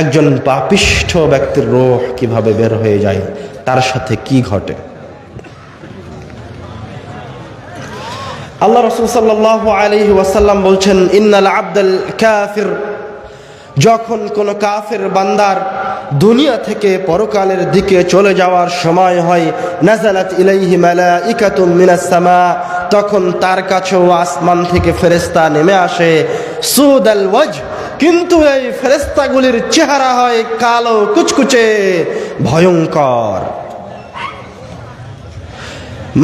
একজন পাপিষ্ঠ ব্যক্তির রোহ কীভাবে বের হয়ে যায়, তার সাথে কি ঘটে? আল্লাহ রসুল সাল্লাহ আলহি ওয়াসাল্লাম বলছেন, ইন্নাল আব্দুল কাফির। যখন কোনো কাফের বান্দার দুনিয়া থেকে পরকালের দিকে চলে যাওয়ার সময় হয় নাজালাত ইলাইহি মালাইকাতুম মিনাস সামা, তখন তার কাছেও আসমান থেকে ফেরেশতা নেমে আসে, সুদাল ওয়াজ কিন্তু এই ফেরেশতাগুলির চেহারা হয় কালো কুচকুচে, ভয়ঙ্কর।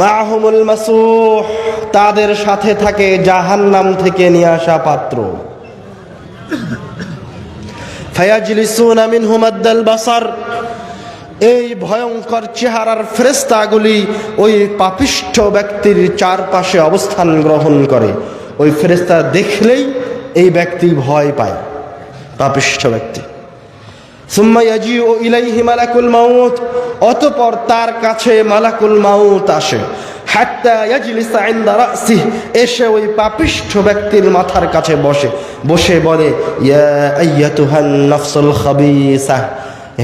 মাহমুল মাসুহ তাদের সাথে থাকে জাহান্নাম থেকে নিয়ে আসা পাত্র। ফায়াজলিসুন মিনহুম আদ্দাল বাসার। এই ভয়ঙ্কর চেহারার ফেরেস্তাগুলি ওই পাপিষ্ঠ ব্যক্তির চারপাশে অবস্থান গ্রহণ করে। ওই ফেরেস্তা দেখলেই এই ব্যক্তি ভয় পায় পাপিষ্ঠ ব্যক্তি। সুম্মা ইয়াজিউ ইলাইহি মালাকুল মাউত, অতঃপর তার কাছে মালাকুল মাউত আসে। এসে ওই পাপিষ্ঠ ব্যক্তির মাথার কাছে বসে বসে বলে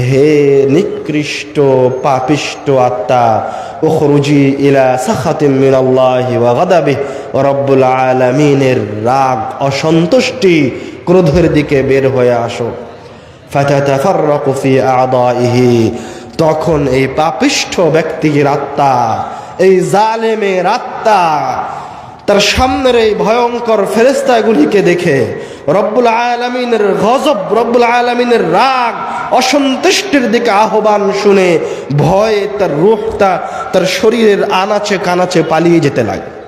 হে নিকৃষ্ট পাপিষ্ট আত্মা, উখরুজি ইলা সাখাতিম মিনাল্লাহি ওয়া গাদাবিহ রাব্বুল আলামিনের রাগ অসন্তুষ্টি ক্রোধের দিকে বের হয়ে আসো। ফি তখন এই পাপিষ্ঠ ব্যক্তির আত্মা, এই জালেমের আত্মা, তার সামনের এই ভয়ঙ্কর ফেরেস্তাগুলিকে দেখে রব্বুল আলমিনের গজব, রব্বুল আলমিনের রাগ অসন্তুষ্টির দিকে আহ্বান শুনে ভয়ে তার রুহটা, তার শরীরের আনাচে কানাচে পালিয়ে যেতে লাগে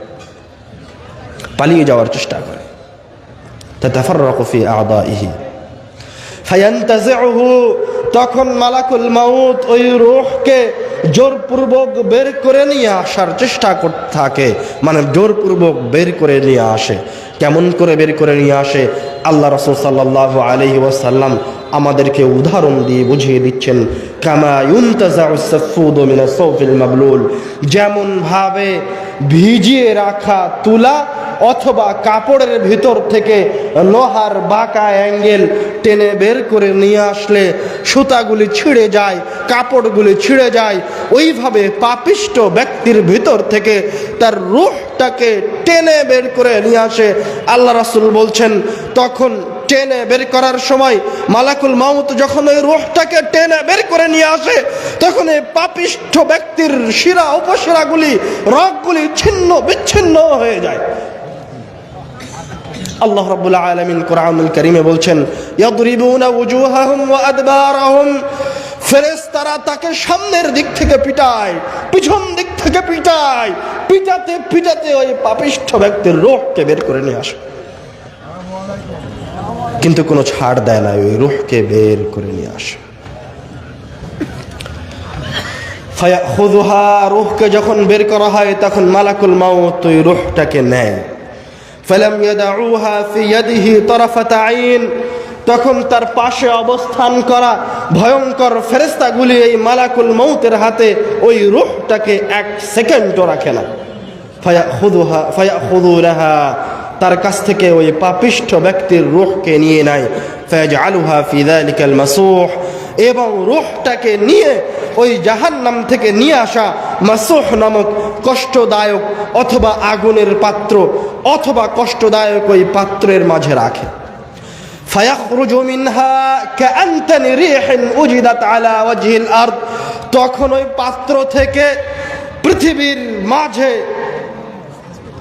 পালিয়ে যাওয়ার চেষ্টা করে। ফি আ'দাইহি। ফায়ান্তাজিউহু, তখন মালাকুল মাউত ওই রূহকে জোরপূর্বক বের করে নিয়ে আসার চেষ্টা করতে থাকে। মানে জোরপূর্বক বের করে নিয়ে আসে। কেমন করে বের করে নিয়ে আসে? আল্লাহ রসুল সাল্লাহ আলহি ওয়াসাল্লাম আমাদেরকে উদাহরণ দিয়ে বুঝিয়ে দিচ্ছেন, কামা ইউনতাজাউসাফুদ সৌফিল মাবলুল। যেমন ভাবে ভিজিয়ে রাখা তুলা অথবা কাপড়ের ভিতর থেকে লোহার বাঁকা অ্যাঙ্গেল টেনে বের করে নিয়ে আসলে সুতাগুলি ছিঁড়ে যায়, কাপড়গুলি ছিঁড়ে যায়। ওইভাবে পাপিষ্ট ব্যক্তির ভিতর থেকে তার রুহটাকে টেনে বের করে নিয়ে আসে। আল্লাহ রাসুল বলছেন, তখন টেনে বের করার সময় মালাকুল মাউত যখন ওই রুহটাকে টেনে বের করে নিয়ে আসে, তখন এই পাপিষ্ঠ ব্যক্তির শিরা উপশিরাগুলি, রগগুলি ছিন্ন, বিচ্ছিন্ন হয়ে যায়। আল্লাহ রাব্বুল আলামিন কোরআনুল কারীমে বলছেন, ইয়াদরিবুনা উজুহাহুম ওয়া আদবারাহুম। ফেরেশতারা তাকে সামনের দিক থেকে পিটায়, পিছন দিক থেকে পিটায়, পিটাতে পিটাতে ওই পাপিষ্ঠ ব্যক্তির রোহকে বের করে নিয়ে আসে। কিন্তু কোনো ছাড় দেয় না, ওই রুহকে বের করে নিয়ে আসে। ফায়াখুযুহা, রুহকে যখন বের করা হয়, তখন মালাকুল মাউত ওই রুহটাকে নেয়। ফালাম ইয়াদাউহা ফি ইয়াদিহি তারাফাতা আইন তখন তার পাশে অবস্থান করা ভয়ঙ্কর ফেরেস্তাগুলি এই মালাকুল মৌতের হাতে ওই রুহটাকে এক সেকেন্ডও রাখে না। ফায়া খুদুহা ফায়া খুদুরাহা তার কাছ থেকে ওই পাপিষ্ঠ ব্যক্তির রুহকে নিয়ে নেয়। ফয়াজ আলুহা ফিদালিকাল মাসুহ। এবং রুহটাকে নিয়ে ওই জাহান্নাম থেকে নিয়ে আসা মাসুহ নামক কষ্টদায়ক অথবা আগুনের পাত্র অথবা কষ্টদায়ক ওই পাত্রের মাঝে রাখে فيخرج منها كأنتن ريح وجدت على وجه الأرض তখন ওই পাত্র থেকে পৃথিবীর মাঝে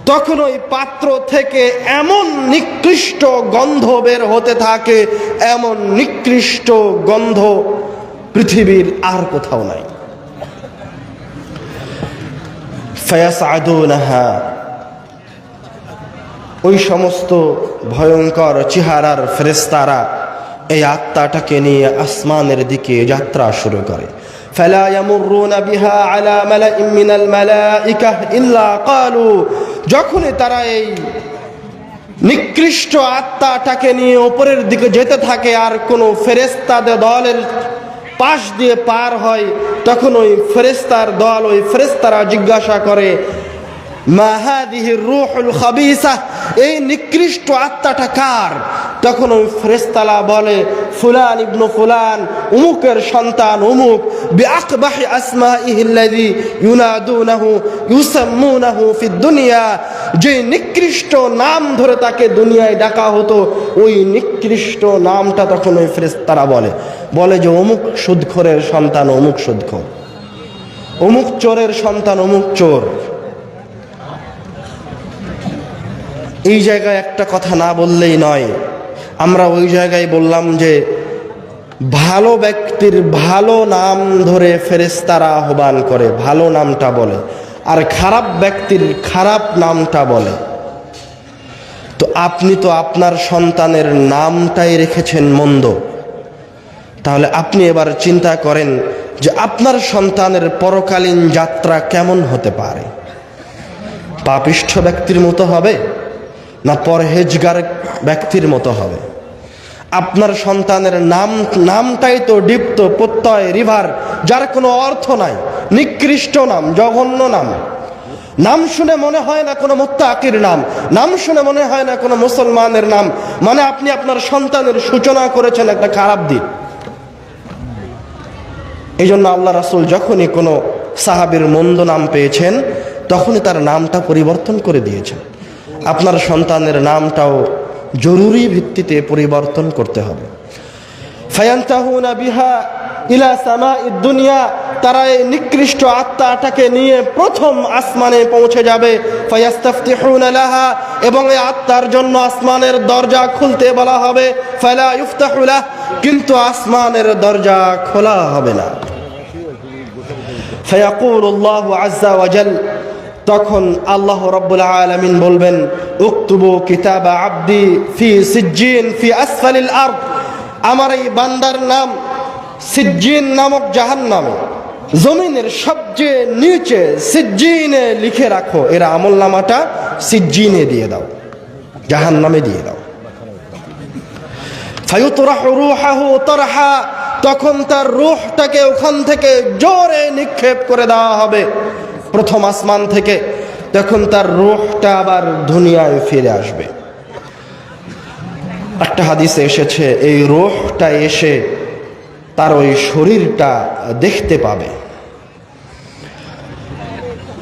তখন ওই পাত্র থেকে এমন নিকৃষ্ট গন্ধ বের হতে থাকে এমন নিকৃষ্ট গন্ধ পৃথিবীর আর কোথাও নাই ফায়াসআদুনাহা ওই সমস্ত ভয়ঙ্কর চেহারার ফেরেস্তারা এই আত্মাটাকে নিয়ে আসমানের দিকে যাত্রা শুরু করে فلا يمرون بها على ملأ من الملائكة إلا قالوا যখনই তারা এই নিকৃষ্ট আত্মাটাকে নিয়ে ওপরের দিকে যেতে থাকে আর কোনো ফেরেস্তাদের দলের পাশ দিয়ে পার হয় তখন ওই ফেরেস্তার দল ওই ফেরেস্তারা জিজ্ঞাসা করে মা হাদিহি রূহুল খাবিসা, এই নিকৃষ্ট আত্মাটা কার? তখন ওই ফেরেশতালা বলে, ফুলান ইবনু ফুলান, উমুকের সন্তান উমুক, বিআকবাহি আসমাইহিল্লাযী ইউনাদুনাহু, ইউসাম্মুনাহু ফিদ দুনিয়া। যে নিকৃষ্ট নাম ধরে তাকে দুনিয়ায় ডাকা হতো, ওই নিকৃষ্ট নামটা তখন ওই ফেরেশতারা বলে। বলে যে অমুক সুদখোরের সন্তান অমুক সুদখোর। অমুক চোরের সন্তান অমুক চোর। এই জায়গায় একটা কথা না বললেই নয়। আমরা ওই জায়গায় বললাম যে, ভালো ব্যক্তির ভালো নাম ধরে ফেরেস্তারা আহ্বান করে, ভালো নামটা বলে, আর খারাপ ব্যক্তির খারাপ নামটা বলে। তো আপনি তো আপনার সন্তানের নামটাই রেখেছেন মন্দ। তাহলে আপনি এবার চিন্তা করেন যে, আপনার সন্তানের পরকালীন যাত্রা কেমন হতে পারে? পাপিষ্ঠ ব্যক্তির মতো হবে? না পরহেজগার ব্যক্তির মতো হবে। আপনার সন্তানের নাম, নামটাই তো ডিপ্ত প্রত্যয়, রিভার, যার কোনো অর্থ নাই। নিকৃষ্ট নাম, জঘন্য নাম। নাম শুনে মনে হয় না কোনো মোত্তাকির নাম। নাম শুনে মনে হয় না কোনো মুসলমানের নাম। মানে আপনি আপনার সন্তানের সূচনা করেছেন একটা খারাপ দিক। এই জন্য আল্লাহ রাসুল যখনই কোনো সাহাবির মন্দ নাম পেয়েছেন, তখনই তার নামটা পরিবর্তন করে দিয়েছেন। আপনার সন্তানের নামটাও জরুরি ভিত্তিতে পরিবর্তন করতে হবে। ফায়ান্তাহুনা বিহা ইলা সামা দুনিয়া, তারা এই নিকৃষ্ট আত্মাটাকে নিয়ে প্রথম আসমানে পৌঁছে যাবে। লাহা, এবং এই আত্মার জন্য আসমানের দরজা খুলতে বলা হবে। ফালা ইফতাহুলা কিন্তু আসমানের দরজা খোলা হবে না। ফায়াকুল আল্লাহু আজ্জা ওয়াজাল তখন আল্লাহ রব্বুল আলমিন বলবেন, উক্তুবু কিতাব আব্দি ফি সিজ্জিন ফি আসফালিল আরদ। আমার এই বান্দার নাম সিজ্জিন নামক জাহান্নামে। জমিনের সবচেয়ে নিচে সিজ্জিনে লিখে রাখো। এরা আমল নামাটা সিজ্জিনে দিয়ে দাও, জাহান্নামে দিয়ে দাও। তখন তার রূহটাকে ওখান থেকে জোরে নিক্ষেপ করে দেওয়া হবে। প্রথম আসমান থেকে তখন তার রোহটা আবার দুনিয়ায় ফিরে আসবে। একটা হাদিসে এসেছে, এই রোহটা এসে তার ওই শরীরটা দেখতে পাবে।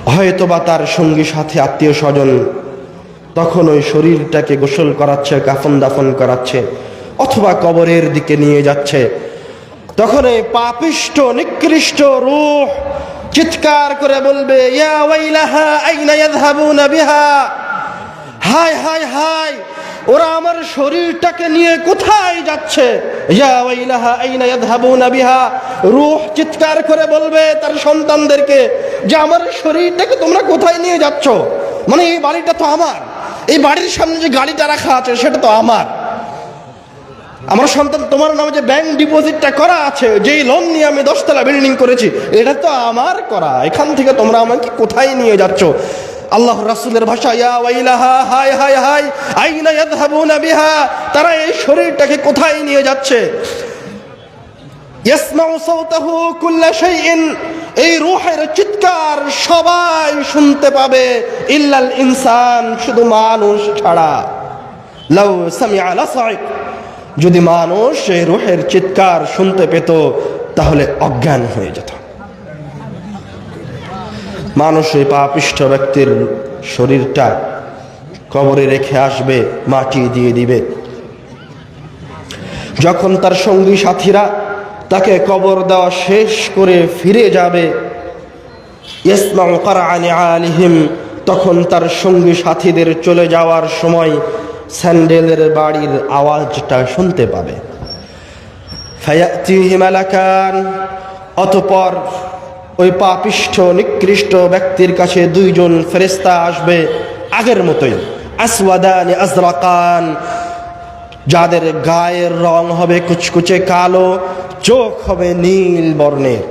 হয়তোবা তার সঙ্গী, সাথে, আত্মীয় স্বজন তখন ওই শরীরটাকে গোসল করাচ্ছে, কাফন দাফন করাচ্ছে, অথবা কবরের দিকে নিয়ে যাচ্ছে। তখন এই পাপিষ্ট, নিকৃষ্ট রূহ চিৎকার করে বলবে হায় হায় হায়, ওরা আমার শরীরটাকে নিয়ে কোথায় যাচ্ছে? রূহ চিৎকার করে বলবে তার সন্তানদেরকে, যে আমার শরীরটাকে তোমরা কোথায় নিয়ে যাচ্ছ? মানে এই বাড়িটা তো আমার। এই বাড়ির সামনে যে গাড়িটা রাখা আছে সেটা তো আমার। আমার সন্তান, তোমার নামে যে ব্যাংক ডিপোজিটটা করা আছে, যেই লোন নিয়ে আমি দশতলা বিল্ডিং করেছি, এটা তো আমার করা। এখান থেকে তোমরা আমাকে কোথায় নিয়ে যাচ্ছ? আল্লাহ রাসূলের ভাষা ইয়া ওয়াইলাহা হাই হাই হাই আইনা ইয়াযহাবুনা বিহা? তারা এই শরীরটাকে কোথায় নিয়ে যাচ্ছে? ইয়াসমাউ সাওতাহু কুল্লা শাইইন। এই রূহের চিৎকার সবাই শুনতে পাবে। ইল্লাল ইনসান শুধু মানুষ ছাড়া। লাউ সামিআ লাসাইক। যদি মানুষ এই রুহের চিৎকার শুনতে পেত, তাহলে অজ্ঞান হয়ে যেত। মানুষ এই পাপিষ্ঠ ব্যক্তির শরীরটা কবরে রেখে আসবে, মাটি দিয়ে দিবে। যখন তার সঙ্গী সাথীরা তাকে কবর দেওয়া শেষ করে ফিরে যাবে, ইসমাউ কারআনি আলিহিম, তখন তার সঙ্গী সাথীদের চলে যাওয়ার সময় স্যান্ডেলের বাড়ির আওয়াজটা শুনতে পাবে। ফায়াতিহি মালাকান, অতপর ওই পাপিষ্ঠ, নিকৃষ্ট ব্যক্তির কাছে দুইজন ফেরেস্তা আসবে আগের মতোই। আসওয়াদানি আজরাকান, যাদের গায়ের রং হবে কুচকুচে কালো, চোখ হবে নীল বর্ণের।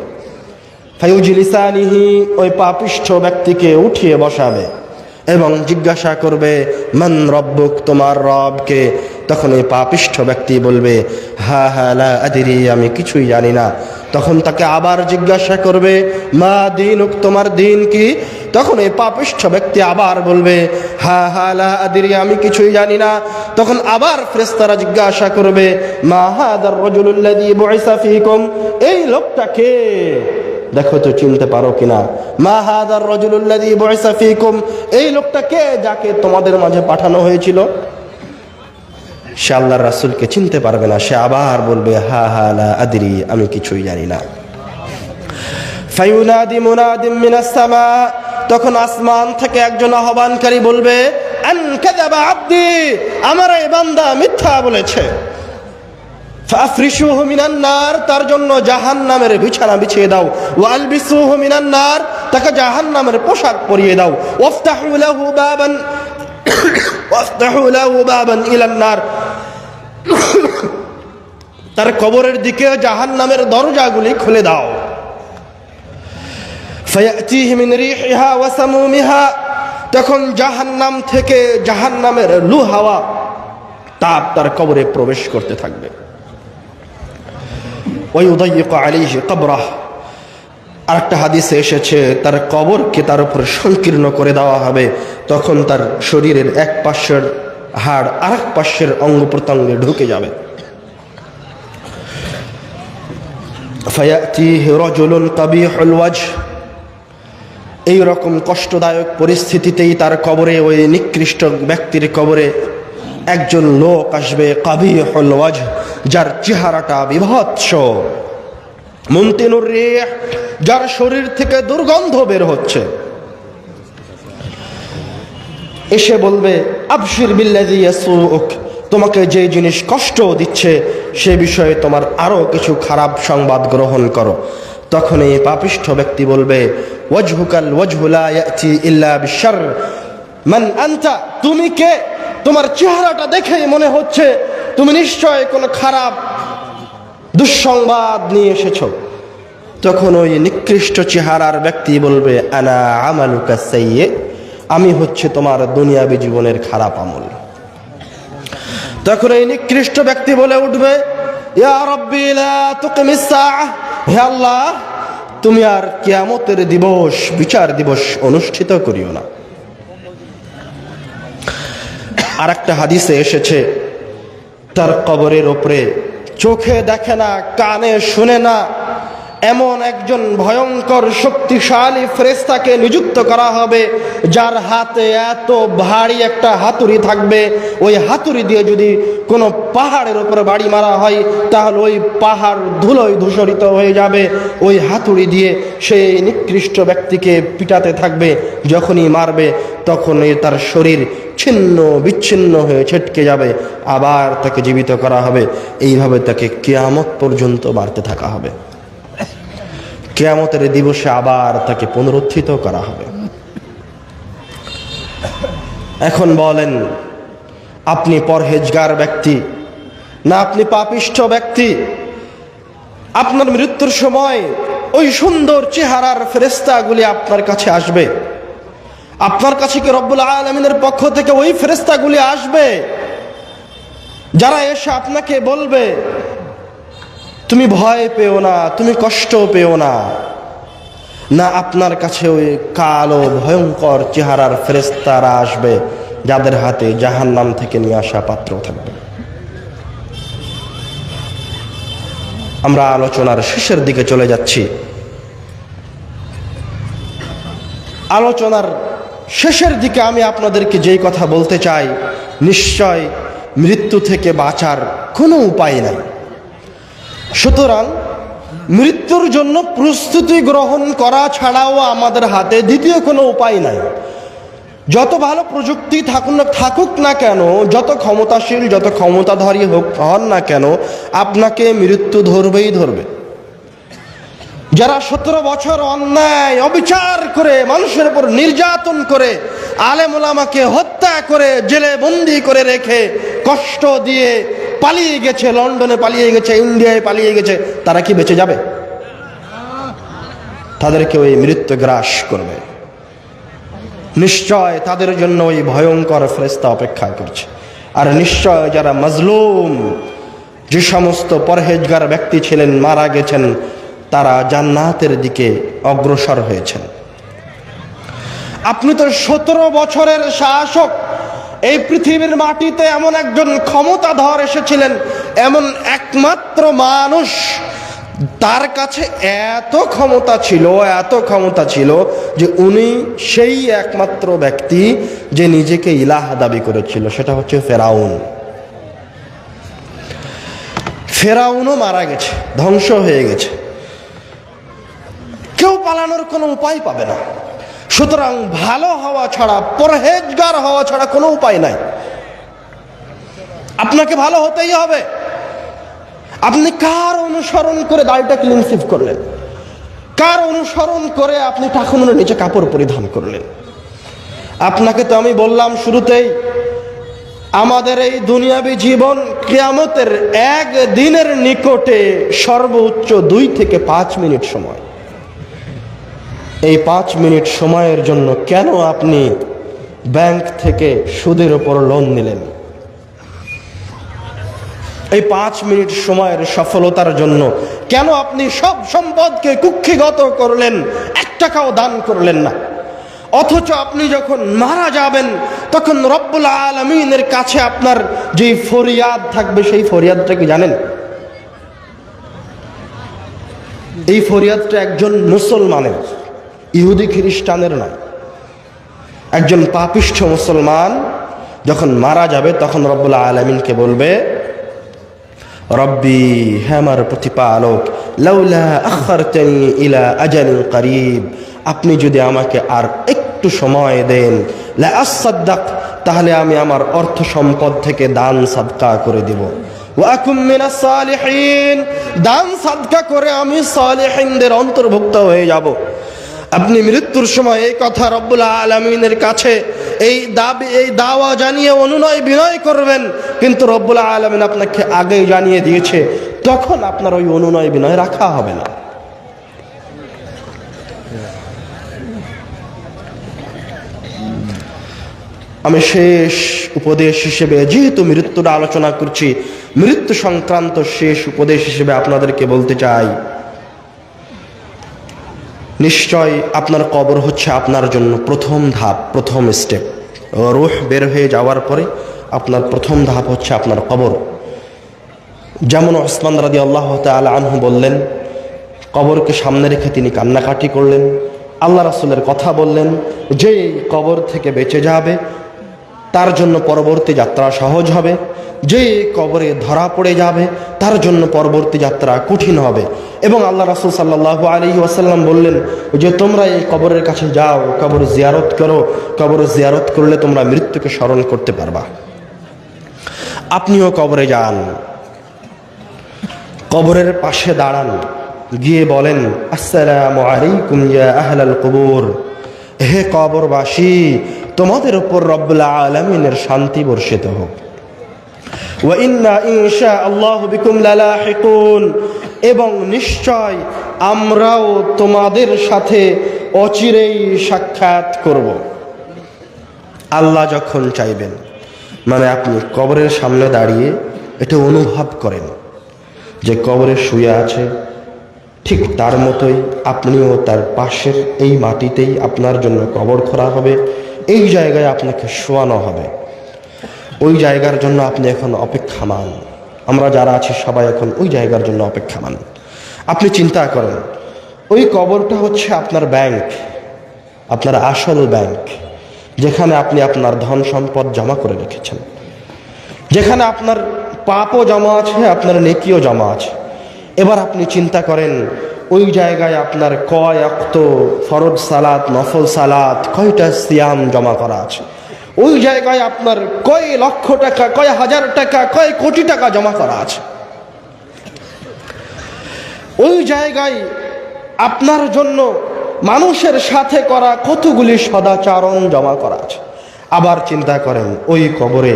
ফাইউজিলিসানিহি ওই পাপিষ্ঠ ব্যক্তিকে উঠিয়ে বসাবে। এবং জিজ্ঞাসা করবে, মান রব্বুক তোমার রবকে? তখন এই পাপিষ্ঠ ব্যক্তি বলবে, হা হা, লা আদিরি, আমি কিছুই জানি না। তখন তাকে আবার জিজ্ঞাসা করবে, মা দিনুক তোমার দিন কি? তখন এই পাপিষ্ঠ ব্যক্তি আবার বলবে, হা হা, লা আদিরি, আমি কিছুই জানি না। তখন আবার ফেরেশতারা জিজ্ঞাসা করবে, মা হাদার রাজুলুল্লাযী বুইসা ফীকুম? এই লোকটা কে? দেখো তো চিনতে পারো কিনা। মা হাদার রাজুলুল্লাযী বুইসা ফীকুম, এই লোকটা কে যাকে তোমাদের মাঝে পাঠানো হয়েছিল? সে আল্লাহর রাসূলকে চিনতে পারবে না, সে আবার বলবে, হা হা, লা আদিরি, আমি কিছুই জানি না। ফায়ুনাদি মুনাদিম মিনাস সামা, তখন আসমান থেকে একজন আহ্বানকারী বলবে, আন কাযাবা আব্দি, আমার এই বান্দা মিথ্যা বলেছে। ফাফরিশুহু মিনান নার, তার জন্য জাহান্নামের বিছানা বিছিয়ে দাও। ওয়ালবিসুহু মিনান নার, তাকে জাহান্নামের পোশাক পরিয়ে দাও। ওয়াফতাহু লাহু বাবান, ওয়াফতাহু বাবান ইলান নার। তার কবরের দিকে জাহান্নামের দরজাগুলি খুলে দাও। ফায়াতিহি মিন রিহিহা ওয়া সামুমিহা, তখন জাহান্নাম থেকে জাহান্নামের লু হাওয়া তাপ তার কবরে প্রবেশ করতে থাকবে। ওই উদয়িক আলিহি কবরাহ আরেকটা হাদিসে এসেছে, তার কবরকে তার উপর সংকীর্ণ করে দেওয়া হবে। তখন তার শরীরের এক পাশের হাড় আরেক পাশের অঙ্গ প্রত্যঙ্গে ঢুকে যাবে। এই রকম কষ্টদায়ক পরিস্থিতিতেই তার কবরে ওই নিকৃষ্ট ব্যক্তির কবরে একজন লোক আসবে কাবি ওয়াজ যার চেহারাটা বিভৎস। মুমতিনুর যার শরীর থেকে দুর্গন্ধ বের হচ্ছে। এসে বলবে, আবশির বিল্লাজি তোমাকে যে জিনিস কষ্ট দিচ্ছে, সে বিষয়ে তোমার আরও কিছু খারাপ সংবাদ গ্রহণ করো। তখন এই পাপিষ্ঠ ব্যক্তি বলবে, ওয়াজহুকাল ওয়াজহুলা ইয়াতি ইল্লা বিশার মান আনতা, তুমি কে? তোমার চেহারাটা দেখেই মনে হচ্ছে তুমি নিশ্চয় কোনো খারাপ দুঃসংবাদ নিয়ে এসেছ। তখন ওই নিকৃষ্ট চেহারার ব্যক্তি বলবে, আনা আমালুকা সাইয়ে, আমি হচ্ছে তোমার দুনিয়াবি জীবনের খারাপ আমল। তখন এই নিকৃষ্ট ব্যক্তি বলে উঠবে হে আল্লাহ, তুমি আর কিয়ামতের দিবস, বিচার দিবস অনুষ্ঠিত করিও না। আর একটা হাদিসে এসেছে তার কবরের ওপরে চোখে দেখে না কানে শুনে না এমন একজন ভয়ঙ্কর শক্তিশালী ফ্রেস্তাকে নিযুক্ত করা হবে, যার হাতে এত ভারী একটা হাতুড়ি থাকবে। ওই হাতুড়ি দিয়ে যদি কোনো পাহাড়ের উপরে বাড়ি মারা হয়, তাহলে ওই পাহাড় ধুলোয় ধূসরিত হয়ে যাবে। ওই হাতুড়ি দিয়ে সেই নিকৃষ্ট ব্যক্তিকে পিটাতে থাকবে। যখনই মারবে, তখনই তার শরীর ছিন্ন বিচ্ছিন্ন হয়ে ছেটকে যাবে। আবার তাকে জীবিত করা হবে। এইভাবে তাকে কেয়ামত পর্যন্ত বাড়তে থাকা হবে। কেয়ামতের দিবসে আবার তাকে পুনরুত্থিত করা হবে। এখন বলেন, আপনি পরহেজগার ব্যক্তি না আপনি পাপিষ্ঠ ব্যক্তি? আপনার মৃত্যুর সময় ওই সুন্দর চেহারার ফেরেস্তাগুলি আপনার কাছে আসবে। আপনার কাছে কি রব্বুল আলমিনের পক্ষ থেকে ওই ফেরেস্তাগুলি আসবে যারা এসে আপনাকে বলবে তুমি ভয় পেও না, তুমি কষ্ট পেও না। না আপনার কাছে ওই কালো ভয়ঙ্কর চেহারার ফেরেস্তারা আসবে, যাদের হাতে জাহান্নাম থেকে নিয়ে আসা পাত্র থাকবে। আমরা আলোচনার শেষের দিকে চলে যাচ্ছি। আলোচনার শেষের দিকে আমি আপনাদেরকে যেই কথা বলতে চাই, নিশ্চয় মৃত্যু থেকে বাঁচার কোনো উপায় নাই। সুতরাং মৃত্যুর জন্য প্রস্তুতি গ্রহণ করা ছাড়াও আমাদের হাতে দ্বিতীয় কোনো উপায় নাই। যত ভালো প্রযুক্তি থাকুক না থাকুক না কেন, যত ক্ষমতাশীল, যত ক্ষমতাধারী হোক, হন না কেন, আপনাকে মৃত্যু ধরবেই ধরবে। যারা সতেরো বছর অন্যায়, অবিচার করে, মানুষের উপর নির্যাতন করে আলেমুলামাকে হত্যা করে, জেলে বন্দি করে রেখে, কষ্ট দিয়ে পালিয়ে গেছে, লন্ডনে পালিয়ে গেছে, ইন্ডিয়ায় পালিয়ে গেছে, তারা কি বেঁচে যাবে? তাদেরকে ওই মৃত্যু গ্রাস করবে। নিশ্চয় তাদের জন্য ওই ভয়ঙ্কর ফেরেস্তা অপেক্ষা করছে। আর নিশ্চয় যারা মজলুম, যে সমস্ত পরহেজগার ব্যক্তি ছিলেন, মারা গেছেন, তারা জান্নাতের দিকে অগ্রসর হয়েছেন। আপনি তো সতেরো বছরের শাসক এই পৃথিবীর মাটিতে এমন একজন ক্ষমতাধর এসেছিলেন, এমন একমাত্র মানুষ তার কাছে এত ক্ষমতা ছিল, এত ক্ষমতা ছিল যে উনি সেই একমাত্র ব্যক্তি যে নিজেকে ইলাহ দাবি করেছিল, সেটা হচ্ছে ফেরাউন। ফেরাউনও মারা গেছে, ধ্বংস হয়ে গেছে। কেউ পালানোর কোনো উপায় পাবে না। সুতরাং ভালো হওয়া ছাড়া, পরহেজগার হওয়া ছাড়া কোনো উপায় নাই। আপনাকে ভালো হতেই হবে। আপনি কার অনুসরণ করে দাড়িটা ক্লিন সেভ করলেন? কার অনুসরণ করে আপনি টাকুনের নিচে কাপড় পরিধান করলেন? আপনাকে তো আমি বললাম শুরুতেই, আমাদের এই দুনিয়াবী জীবন কিয়ামতের এক দিনের নিকটে সর্বোচ্চ দুই থেকে পাঁচ মিনিট সময়। এই পাঁচ মিনিট সময়ের জন্য কেন আপনি ব্যাংক থেকে সুদের ওপর লোন নিলেন? এই পাঁচ মিনিট সময়ের সফলতার জন্য কেন আপনি সব সম্পদকে কুক্ষিগত করলেন? এক টাকাও দান করলেন না। অথচ আপনি যখন মারা যাবেন, তখন রব্বুল আলমিনের কাছে আপনার যে ফরিয়াদ থাকবে, সেই ফরিয়াদটা কি জানেন? এই ফরিয়াদটা একজন মুসলমানের। ইহুদি খ্রিস্টানের নয়। একজন পাপিষ্ঠ মুসলমান যখন মারা যাবে, তখন রব্বুল্লাহ আলমিনকে বলবে, রব্বি, হে আমার প্রতিপালক ইলা আজালিন করিব। আপনি যদি আমাকে আর একটু সময় দেন লা আসাদ্দাক তাহলে আমি আমার অর্থ সম্পদ থেকে দান সাদকা করে দিব। দান সাদকা করে আমি সালিহিনদের অন্তর্ভুক্ত হয়ে যাব। আপনি মৃত্যুর সময় এই কথা রব্বুল আলমিনের কাছে এই দাবি, এই দাওয়া জানিয়ে অনুনয়, বিনয় করবেন। কিন্তু রব্বুল আলমিন আপনাকে আগেই জানিয়ে দিয়েছে, তখন আপনার ওই অনুনয়, বিনয় রাখা হবে না। আমি শেষ উপদেশ হিসেবে, যেহেতু মৃত্যুটা আলোচনা করছি, মৃত্যু সংক্রান্ত শেষ উপদেশ হিসেবে আপনাদেরকে বলতে চাই নিশ্চয় আপনার কবর হচ্ছে আপনার জন্য প্রথম ধাপ, প্রথম স্টেপ রুহ বের হয়ে যাওয়ার পরে আপনার প্রথম ধাপ হচ্ছে আপনার কবর। যেমন ওসমান রাজি আল্লাহ তাল আনহু বললেন, কবরকে সামনে রেখে তিনি কান্নাকাটি করলেন। আল্লাহ রাসুলের কথা বললেন যে কবর থেকে বেঁচে যাবে তার জন্য পরবর্তী যাত্রা সহজ হবে। যে কবরে ধরা পড়ে যাবে, তার জন্য পরবর্তী যাত্রা কঠিন হবে। এবং আল্লাহ রাসুল সাল্লাহ আলী ওয়াসাল্লাম বললেন, যে তোমরা এই কবরের কাছে যাও, কবর জিয়ারত করো। কবর জিয়ারত করলে তোমরা মৃত্যুকে স্মরণ করতে পারবা। আপনিও কবরে যান। কবরের পাশে দাঁড়ান। গিয়ে বলেন, আসসালামু আলাইকুম ইয়া আহলাল কবর। হে কবরবাসী তোমাদের উপর রব্বুল আলমিনের শান্তি বর্ষিত হোক। এবং নিশ্চয় আমরাও তোমাদের সাথে অচিরেই সাক্ষাৎ করব। আল্লাহ যখন চাইবেন মানে আপনি কবরের সামনে দাঁড়িয়ে এটা অনুভব করেন যে কবরে শুয়ে আছে, ঠিক তার মতোই আপনিও তার পাশের এই মাটিতেই আপনার জন্য কবর খোঁড়া হবে। এই জায়গায় আপনাকে শোয়ানো হবে। ওই জায়গার জন্য আপনি এখন অপেক্ষামান। আমরা যারা আছি সবাই এখন ওই জায়গার জন্য অপেক্ষামান। আপনি চিন্তা করেন, ওই কবরটা হচ্ছে আপনার ব্যাংক, আপনার আসল ব্যাংক, যেখানে আপনি আপনার ধন সম্পদ জমা করে রেখেছেন। যেখানে আপনার পাপও জমা আছে, আপনার নেকিও জমা আছে। এবার আপনি চিন্তা করেন ওই জায়গায় আপনার কয় অক্ত ফরজ সালাত, নফল সালাত, কয়টা সিয়াম জমা করা আছে? ওই জায়গায় আপনার কয় লক্ষ টাকা, কয় হাজার টাকা, কয় কোটি টাকা জমা করা আছে? ওই জায়গায় আপনার জন্য মানুষের সাথে করা কতগুলি সদাচারণ জমা করা আছে? আবার চিন্তা করেন, ওই কবরে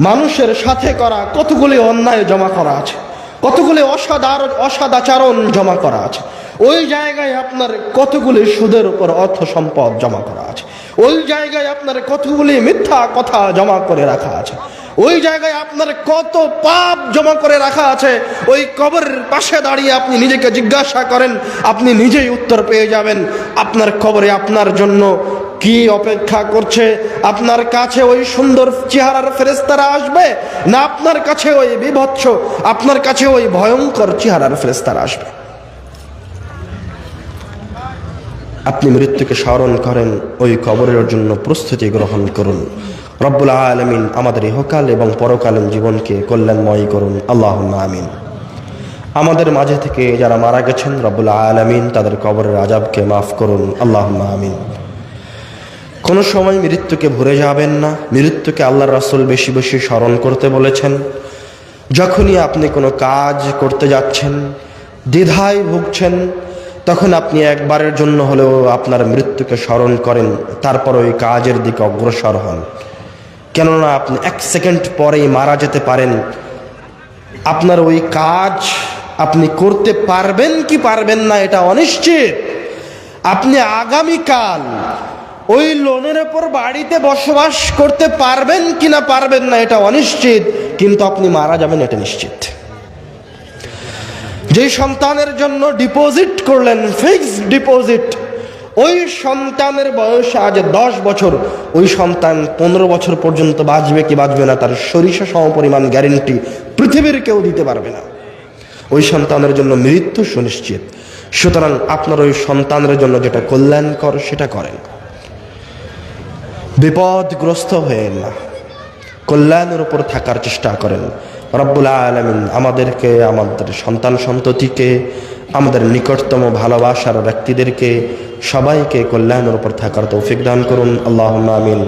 মানুষের সাথে করা কতগুলি অন্যায় জমা করা আছে? কতগুলি অসাদার অসাদাচারণ জমা করা আছে? ওই জায়গায় আপনার কতগুলি সুদের উপর অর্থ সম্পদ জমা করা আছে? ওই জায়গায় আপনার কতগুলি মিথ্যা কথা জমা করে রাখা আছে? ওই জায়গায় আপনার কত পাপ জমা করে রাখা আছে, ওই কবরের পাশে দাঁড়িয়ে আপনি নিজেকে জিজ্ঞাসা করেন, আপনি নিজেই উত্তর পেয়ে যাবেন, আপনার কবরে আপনার জন্য কি অপেক্ষা করছে, আপনার কাছে ওই সুন্দর চেহারার ফেরেস্তারা আসবে, না আপনার কাছে ওই বিভৎস, আপনার কাছে ওই ভয়ঙ্কর চেহারার ফেরেস্তারা আসবে? আপনি মৃত্যুকে স্মরণ করেন, ওই কবরের জন্য প্রস্তুতি গ্রহণ করুন। রব্বুল আলমিন আমাদের ইহকাল এবং পরকালীন জীবনকে কল্যাণময় করুন। আল্লাহ আমিন। আমাদের মাঝে থেকে যারা মারা গেছেন, রব্বুল আলমিন তাদের কবরের আজাবকে মাফ করুন। আল্লাহ আমিন। কোনো সময় মৃত্যুকে ভুলে যাবেন না। মৃত্যুকে আল্লাহ রাসুল বেশি বেশি স্মরণ করতে বলেছেন। যখনই আপনি কোনো কাজ করতে যাচ্ছেন, দ্বিধায় ভুগছেন, তখন আপনি একবারের জন্য হলেও আপনার মৃত্যুকে স্মরণ করেন। তারপর ওই কাজের দিকে অগ্রসর হন। কেননা আপনি এক সেকেন্ড পরেই মারা যেতে পারেন। আপনার ওই কাজ আপনি করতে পারবেন কি পারবেন না এটা অনিশ্চিত। আপনি আগামীকাল ওই লোনের ওপর বাড়িতে বসবাস করতে পারবেন কি না পারবেন না এটা অনিশ্চিত, কিন্তু আপনি মারা যাবেন এটা নিশ্চিত। যে সন্তানের জন্য ডিপোজিট করলেন, ফিক্সড ডিপোজিট ওই সন্তানের বয়স আজ দশ বছর, ওই সন্তান পনেরো বছর পর্যন্ত বাঁচবে কি বাঁচবে না, তার সরিষা সমপরিমাণ গ্যারেন্টি পৃথিবীর কেউ দিতে পারবে না। ওই সন্তানের জন্য মৃত্যু সুনিশ্চিত। সুতরাং আপনার ওই সন্তানের জন্য যেটা কল্যাণকর, সেটা করেন। বিপদগ্রস্ত হয়েন না। কল্যাণের উপর থাকার চেষ্টা করেন। রব্বুল আলমিন আমাদেরকে, আমাদের সন্তান সন্ততিকে আমাদের নিকটতম ভালোবাসার ব্যক্তিদেরকে সবাইকে কল্যাণের উপর থাকার তৌফিক দান করুন। আল্লাহ আমিন।